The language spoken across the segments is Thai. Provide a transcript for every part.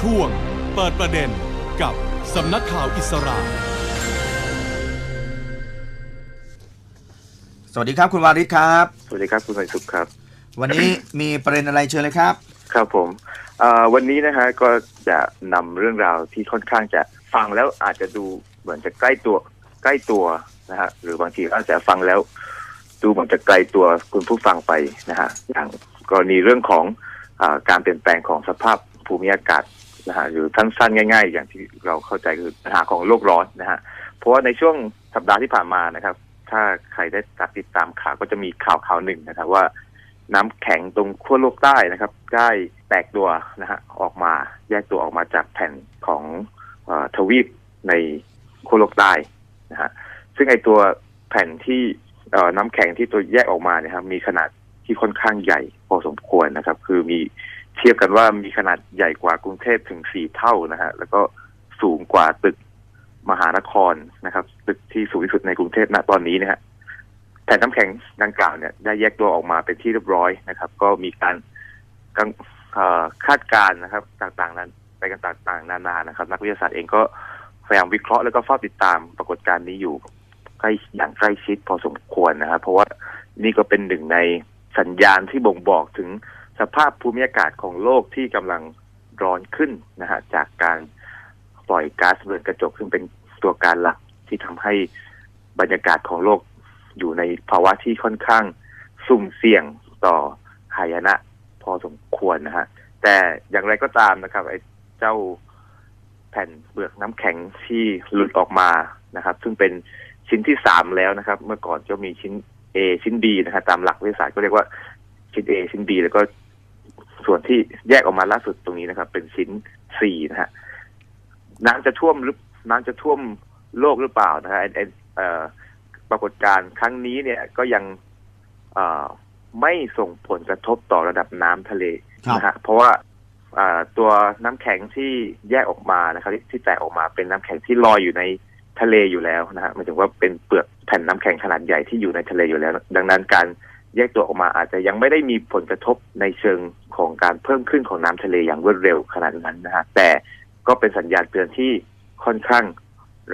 ช่วงเปิดประเด็นกับสำนักข่าวอิสราสวัสดีครับคุณวาริศครับ สวัสดีครับคุณไพสุขครับ วันนี้มีประเด็นอะไรเชิญเลยครับ ครับผมเอ่อวันนี้นะฮะก็จะนำเรื่องราวที่ค่อนข้างจะฟังแล้วอาจจะดูเหมือนจะใกล้ตัวใกล้ตัวนะฮะหรือบางทีอาจจะฟังแล้ว ดูเหมือนจะไกลตัวคุณผู้ฟังไปนะฮะอย่างกรณีเรื่องของอาการเปลี่ยนแปลงของสภาพภูมิอากาศ นะฮะหรือทั้งสั้นง่าย ๆ อย่างที่เราเข้าใจคือปัญหาของโลกร้อนนะฮะเพราะว่าในช่วงสัปดาห์ที่ผ่านมานะครับ ถ้าใครได้ติดตามข่าวก็จะมีข่าวข่าวหนึ่งนะครับ ว่า น้ำแข็งตรงขั้วโลกใต้นะครับ ได้แตกตัวนะฮะออกมาแยกตัวออกมาจากแผ่นของอทวีปในขั้วโลกใต้นะฮะซึ่งไอตัวแผ่นที่น้ำแข็งที่ตัวแยกออกมาเนี่ยครับมีขนาดที่ค่อนข้างใหญ่พอสมควรนะครับ คือมี เทียบกันว่ามีขนาดใหญ่กว่ากรุงเทพถึงสี่เท่านะฮะแล้วก็สูงกว่าตึกมหานครนะครับตึกที่สูงที่สุดในกรุงเทพณตอนนี้นะฮะแผ่นน้ำแข็งดังกล่าวเนี่ยได้แยกตัวออกมาเป็นที่เรียบร้อยนะครับ ก็มีการกังคาดการณ์นะครับ ต่างๆนั้นไปกันต่างๆ นานานะครับ นักวิทยาศาสตร์เองก็พยายามวิเคราะห์แล้วก็เฝ้าติดตามปรากฏการณ์นี้อยู่ใกล้อย่างใกล้ชิดพอสมควรนะครับ เพราะว่านี่ก็เป็นหนึ่งในสัญญาณที่บ่งบอกถึง สภาพภูมิอากาศของโลกที่กำลังร้อนขึ้นนะฮะจากการปล่อยก๊าซเรือนกระจกซึ่งเป็นตัวการหลักที่ทำให้บรรยากาศของโลกอยู่ในภาวะที่ค่อนข้างสุ่มเสี่ยงต่อหายนะ พอสมควรนะฮะแต่อย่างไรก็ตามนะครับไอ้เจ้าแผ่นเปลือกน้ำแข็งที่หลุดออกมานะครับ ซึ่งเป็นชิ้นที่สามแล้วนะครับ เมื่อก่อนจะมีชิ้น A ชิ้น B นะฮะตามหลักวิทยาศาสตร์ก็เรียกว่าชิ้น A ชิ้น B แล้วก็ ส่วนที่แยกออกมาล่าสุดตรงนี้นะครับ เป็นชิ้น C นะฮะน้ำจะท่วมหรือน้ำจะท่วมโลกหรือเปล่านะฮะไอ้ไอ้เอ่อปรากฏการณ์ครั้งนี้เนี่ยก็ยังเอ่อไม่ส่งผลกระทบต่อระดับน้ำทะเลครับนะฮะเพราะว่าอ่าตัวน้ำแข็งที่แยกออกมานะครับที่ที่แตกออกมาเป็นน้ำแข็งที่ลอยอยู่ในทะเลอยู่แล้วนะฮะหมายถึงว่าเป็นเปลือกแผ่นน้ำแข็งขนาดใหญ่ที่อยู่ในทะเลอยู่แล้ว ดังนั้นการ แยกตัวออกมาอาจจะยังไม่ได้มีผลกระทบในเชิงของการเพิ่มขึ้นของน้ำทะเลอย่างรวดเร็วขนาดนั้นนะฮะแต่ก็เป็นสัญญาณเตือนที่ค่อนข้าง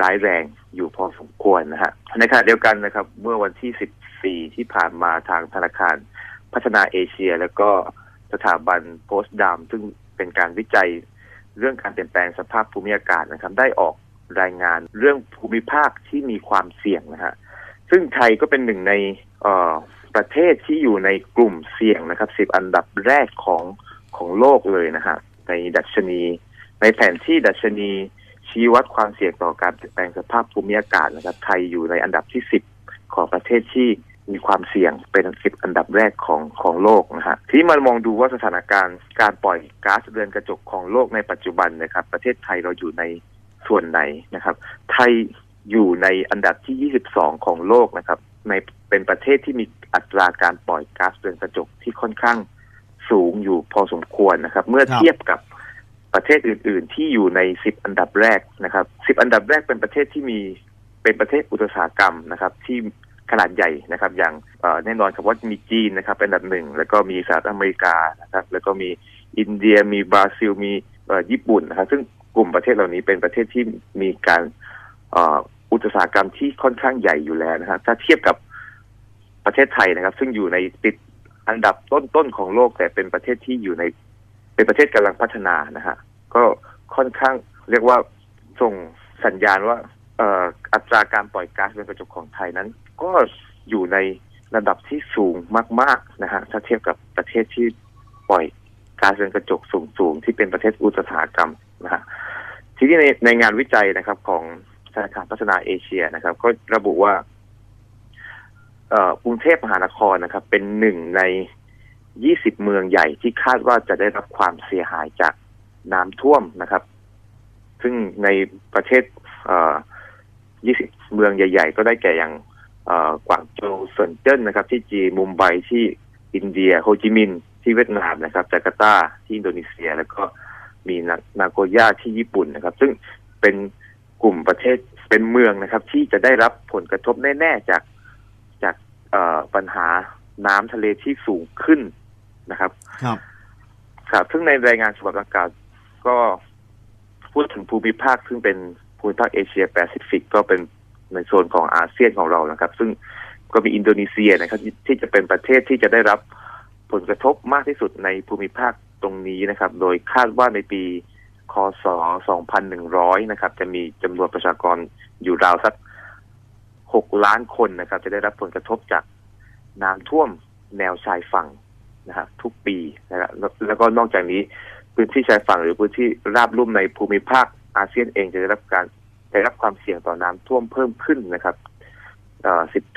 ร้ายแรงอยู่พอสมควรนะฮะในขณะเดียวกันนะครับ เมื่อวันที่ 14 ที่ผ่านมาทางธนาคารพัฒนาเอเชีย แล้วก็สถาบันโพสต์ดาม ซึ่งเป็นการวิจัยเรื่องการเปลี่ยนแปลงสภาพภูมิอากาศนะครับ ได้ออกรายงานเรื่องภูมิภาคที่มีความเสี่ยงนะฮะซึ่งไทยก็เป็นหนึ่งในเอ่อ ประเทศที่อยู่ในกลุ่มเสี่ยงนะครับ10อันดับแรกของของโลกเลยนะฮะในดัชนี ในแผนที่ดัชนีชี้วัดความเสี่ยงต่อการเปลี่ยนแปลงสภาพภูมิอากาศนะครับ ไทยอยู่ในอันดับที่10ของประเทศที่มีความเสี่ยงเป็น10อันดับแรกของของโลกนะฮะทีนี้มามองดูว่าสถานการณ์การปล่อยก๊าซเรือนกระจกของโลกในปัจจุบันนะครับ ประเทศไทยเราอยู่ในส่วนไหนนะครับ ไทยอยู่ในอันดับที่ 22 ของโลกนะครับ ในเป็นประเทศที่มีอัตราการปล่อยก๊าซเรือนกระจกที่ค่อนข้างสูงอยู่พอสมควรนะครับ เมื่อครับเทียบกับประเทศอื่น ๆ ที่อยู่ในสิบอันดับแรกนะครับสิบอันดับแรกเป็นประเทศที่มีเป็นประเทศอุตสาหกรรมนะครับ ที่ขนาดใหญ่นะครับ อย่างเอ่อแน่นอนครับว่ามีจีนนะครับเป็นอันดับหนึ่งแล้วก็มีสหรัฐอเมริกานะครับ แล้วก็มีอินเดียมีบราซิลมีเอ่อญี่ปุ่นนะครับ ซึ่งกลุ่มประเทศเหล่านี้เป็นประเทศที่มีการเอุตสาหกรรมที่ค่อนข้างใหญ่อยู่แล้วนะครับถ้าเทียบกับประเทศไทยนะครับ ซึ่งอยู่ในติดอันดับต้นๆของโลกแต่เป็นประเทศที่อยู่ใน เป็นประเทศกำลังพัฒนานะฮะก็ค่อนข้างเรียกว่าส่งสัญญาณว่าเอ่ออัตราการปล่อยก๊าซเรือนกระจกของไทยนั้น ก็อยู่ในระดับที่สูงมากๆนะฮะถ้าเทียบกับประเทศที่ปล่อยก๊าซเรือนกระจกสูงๆที่เป็นประเทศอุตสาหกรรมนะฮะทีนี้ในในงานวิจัยนะครับของ ธนาคารพัฒนาเอเชียนะครับ ก็ระบุว่ากรุงเทพมหานครนะครับ เป็นหนึ่งใน 20 เมืองใหญ่ที่คาดว่าจะได้รับความเสียหายจากน้ำท่วมนะครับ ซึ่งในประเทศเอ่อ20 เมืองใหญ่ ๆ ก็ได้แก่อย่างกวางโจวเซินเจิ้นนะครับ ที่จีนมุมไบที่อินเดีย โฮจิมินห์ที่เวียดนามนะครับ จาการ์ตาที่อินโดนีเซีย แล้วก็มีนานาโกย่าที่ญี่ปุ่นนะครับ ซึ่งเป็น กลุ่มประเทศเป็นเมืองนะครับ ที่จะได้รับผลกระทบแน่ๆจากจากเอ่อปัญหาน้ำทะเลที่สูงขึ้นนะครับ ครับ ครับ ซึ่งในรายงานฉบับดังกล่าวก็พูดถึงภูมิภาค ซึ่งเป็นภูมิภาคเอเชียแปซิฟิกก็เป็นในโซนของอาเซียนของเรานะครับ ซึ่งก็มีอินโดนีเซียนะครับ ที่ที่จะเป็นประเทศที่จะได้รับผลกระทบมากที่สุดในภูมิภาคตรงนี้นะครับ โดยคาดว่าในปี คศ 2100 นะครับ จะมีจำนวนประชากรอยู่ราวสัก 6 ล้านคนนะครับ จะได้รับผลกระทบจากน้ำท่วมแนวชายฝั่งนะครับทุกปีนะครับแล้วก็นอกจากนี้พื้นที่ชายฝั่งหรือพื้นที่ราบลุ่มในภูมิภาคอาเซียนเองจะได้รับการได้รับความเสี่ยงต่อน้ำท่วมเพิ่มขึ้นนะครับ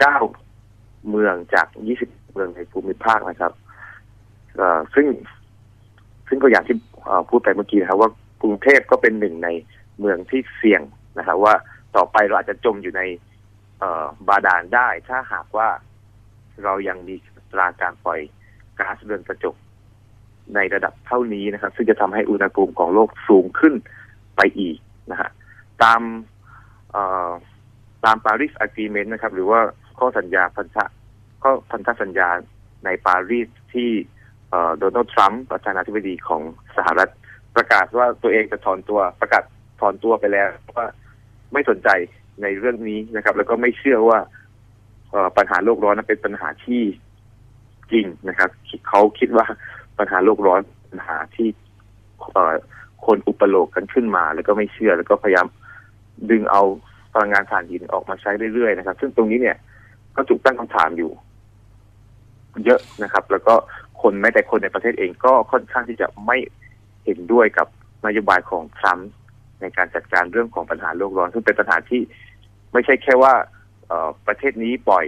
19 เมืองจาก 20 เมืองในภูมิภาคนะครับซึ่งซึ่งก็อย่างที่พูดไปเมื่อกี้นะครับว่า กรุงเทพก็เป็นหนึ่งในเมืองที่เสี่ยงนะครับว่าต่อไปเราอาจจะจมอยู่ในเออบาดาลได้ ถ้าหากว่าเรายังมีตราการปล่อยก๊าซเรือนกระจกในระดับเท่านี้นะครับ ซึ่งจะทำให้อุณหภูมิของโลกสูงขึ้นไปอีกนะฮะตามตามปารีสอะกรีเมนต์นะครับ หรือว่าข้อสัญญาพันธะข้อพันธสัญญาในปารีสที่โดนัลด์ทรัมป์ประธานาธิบดีของสหรัฐ ประกาศว่าตัวเองจะถอนตัวประกาศถอนตัวไปแล้วว่าไม่สนใจในเรื่องนี้นะครับ แล้วก็ไม่เชื่อว่าปัญหาโลกร้อนนั้นเป็นปัญหาที่จริงนะครับเขาคิดว่าปัญหาโลกร้อนเป็นปัญหาที่คนอุปโลกกันขึ้นมา แล้วก็ไม่เชื่อ แล้วก็พยายามดึงเอาพลังงานถ่านหินออกมาใช้เรื่อยๆนะครับ ซึ่งตรงนี้เนี่ยก็ถูกตั้งคำถามอยู่ เยอะนะครับ แล้วก็คนแม้แต่คนในประเทศเองก็ค่อนข้างที่จะไม่ เห็นด้วยกับนโยบายของทรัมป์ในการจัดการเรื่องของปัญหาโลกร้อน ซึ่งเป็นปัญหาที่ไม่ใช่แค่ว่าประเทศนี้ปล่อย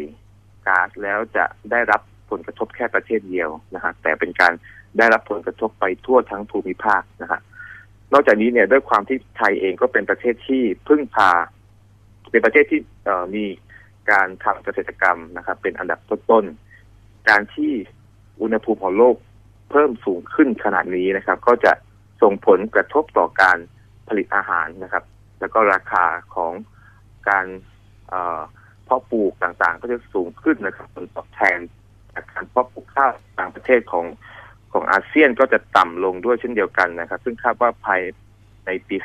ก๊าซแล้วจะได้รับผลกระทบแค่ประเทศเดียวนะฮะแต่เป็นการได้รับผลกระทบไปทั่วทั้งภูมิภาคนะฮะนอกจากนี้เนี่ยด้วยความที่ไทยเองก็เป็นประเทศที่พึ่งพา เป็นประเทศที่มีการทำเกษตรกรรมนะครับ เป็นอันดับต้นๆการที่อุณหภูมิของโลกเพิ่มสูงขึ้นขนาดนี้นะครับ ก็จะ ส่งผลกระทบต่อการผลิตอาหารนะครับ แล้วก็ราคาของการเพาะปลูกต่างๆ ก็จะสูงขึ้นนะครับผลตอบแทนจากการเพาะปลูกข้าวต่างประเทศของของอาเซียนก็จะต่ำลงด้วยเช่นเดียวกันนะครับ ซึ่งคาดว่าภายในปี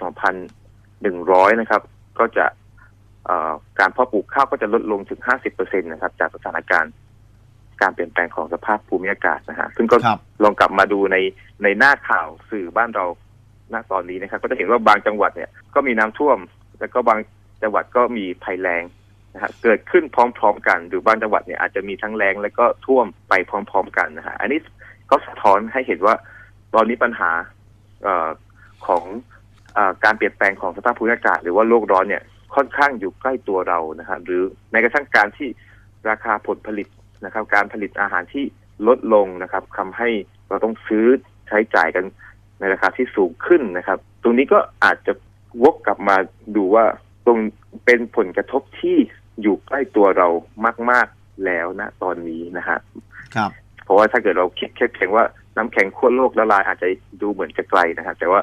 2100 นะครับ ก็จะการเพาะปลูกข้าวก็จะลดลงถึง 50%นะครับ จากสถานการณ์ การเปลี่ยนแปลงของสภาพภูมิอากาศนะฮะซึ่งก็ครับลองกลับมาดูในในหน้าข่าวสื่อบ้านเราณตอนนี้นะครับ ก็จะเห็นว่าบางจังหวัดเนี่ยก็มีน้ำท่วม แล้วก็บางจังหวัดก็มีภัยแล้งนะฮะเกิดขึ้นพร้อม ๆ กันหรือบางจังหวัดเนี่ยอาจจะมีทั้งแล้งแล้วก็ท่วมไปพร้อม ๆ กันนะฮะอันนี้ก็สะท้อนให้เห็นว่าตอนนี้ปัญหาเอ่อของเออการเปลี่ยนแปลงของสภาพภูมิอากาศ หรือว่าโลกร้อนเนี่ยค่อนข้างอยู่ใกล้ตัวเรานะฮะหรือแม้กระทั่งการที่ราคาผลผลิต นะครับ การผลิตอาหารที่ลดลงนะครับทำให้เราต้องซื้อใช้จ่ายกันในราคาที่สูงขึ้นนะครับ ตรงนี้ก็อาจจะวกกลับมาดูว่าตรงเป็นผลกระทบที่อยู่ใกล้ตัวเรามาก ๆแล้วนะตอนนี้นะฮะครับ เพราะว่าถ้าเกิดเราคิดแค่เพียงว่าน้ำแข็งขั้วโลกละลายอาจจะดูเหมือนจะไกลนะครับ แต่ว่า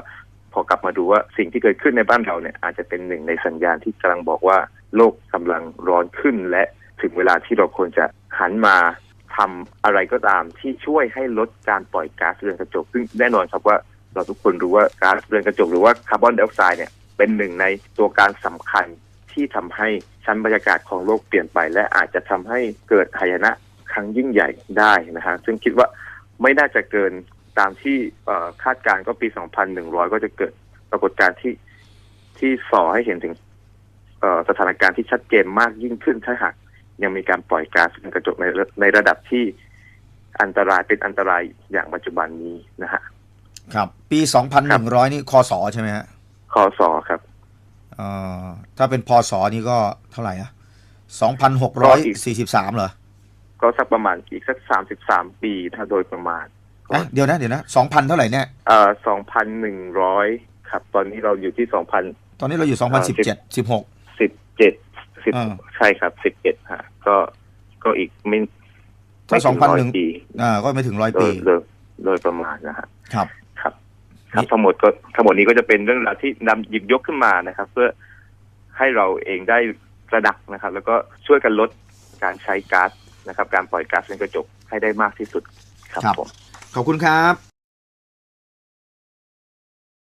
พอกลับมาดูว่าสิ่งที่เกิดขึ้นในบ้านเราเนี่ย อาจจะเป็นหนึ่งในสัญญาณที่กำลังบอกว่า โลกกำลังร้อนขึ้นและถึงเวลาที่เราควรจะ หันมาทำอะไรก็ตามที่ช่วยให้ลดการปล่อยก๊าซเรือนกระจก ซึ่งแน่นอนครับว่าเราทุกคนรู้ว่าก๊าซเรือนกระจกหรือว่าคาร์บอนไดออกไซด์เนี่ยเป็นหนึ่งในตัวการสำคัญที่ทำให้ชั้นบรรยากาศของโลกเปลี่ยนไป และอาจจะทำให้เกิดหายนะครั้งยิ่งใหญ่ได้นะฮะซึ่งคิดว่าไม่น่าจะเกินตามที่คาดการณ์ก็ปี 2,100 ก็จะเกิดปรากฏการณ์ที่ที่ส่อให้เห็นถึงสถานการณ์ที่ชัดเจนมากยิ่งขึ้นถ้าหาก ยังมีการปล่อยก๊าซเรือนกระจกในระในระดับที่อันตรายเป็นอันตรายอย่างปัจจุบันนี้นะฮะครับ ปี2,100นี่คศใช่ไหมฮะคอสอครับเอ่อถ้าเป็นพศนี่ก็เท่าไหร่อะ2,643เหรอ ก็สักประมาณอีกสัก33ปีถ้าโดยประมาณเอ๊ะเดี๋ยวนะเดี๋ยวนะ2,000เท่าไหร่เนี่ยเอ่อ2,100ครับ ตอนนี้เราอยู่ที่2,000ตอนนี้เราอยู่2017 16สิบเจ็ดสิบ อ่า ใช่ครับสิบเจ็ดฮะก็ก็อีกไม่ถ้าไม่ถึงร้อย2,001ปีอ่าก็ไม่ถึงร้อยโดปียโดยโดยประมาณนะฮะ ครับ ครับครับนี่ ทั้งหมดก็ทั้งหมดนี้ก็จะเป็นเรื่องราวที่นำหยิบยกขึ้นมานะครับ เพื่อให้เราเองได้ระดับนะครับ แล้วก็ช่วยกันลดการใช้ก๊าซนะครับ การปล่อยก๊าซเรือนกระจกให้ได้มากที่สุดครับผม ขอบคุณครับ